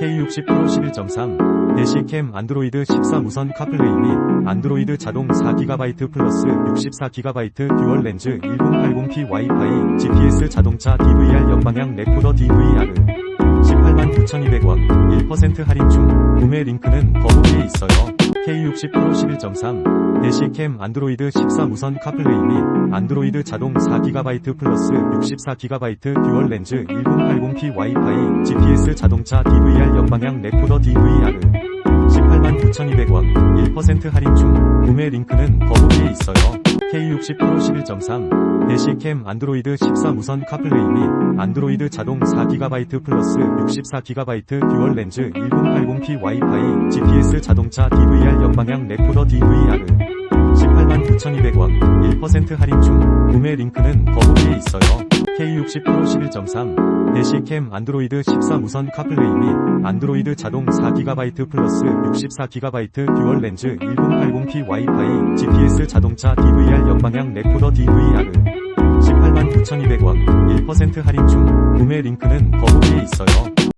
K60 프로 11.3 대시캠 안드로이드 13 무선 카플레이 및 안드로이드 자동 4GB 플러스 64GB 듀얼 렌즈 1080p 와이파이 GPS 자동차 DVR 역방향 레코더 DVR 18만 9,200원 1% 할인 중 구매 링크는 더보기에 있어요. K60 프로 11.3 대시캠 안드로이드 14 무선 카플레이 및 안드로이드 자동 4GB 플러스 64GB 듀얼 렌즈 1080p 와이파이 GPS 자동차 DVR 역방향 레코더 DVR 18만 9,200원 1% 할인 중 구매 링크는 더보기에 있어요. K60 프로 11.3 대시캠 안드로이드 14 무선 카플레이 및 안드로이드 자동 4GB 플러스 64GB 듀얼 렌즈 1080p 와이파이 GPS 자동차 DVR 역방향 레코더 DVR 18만 9,200원 1% 할인 중 구매 링크는 더보기에 있어요. K60 프로 11.3 대시캠 안드로이드 14 무선 카플레이 및 안드로이드 자동 4GB 플러스 64GB 듀얼 렌즈 1080p 와이파이 GPS 자동차 DVR 역방향 레코더 DVR 18만 9,200원 1% 할인 중 구매 링크는 더보기에 있어요.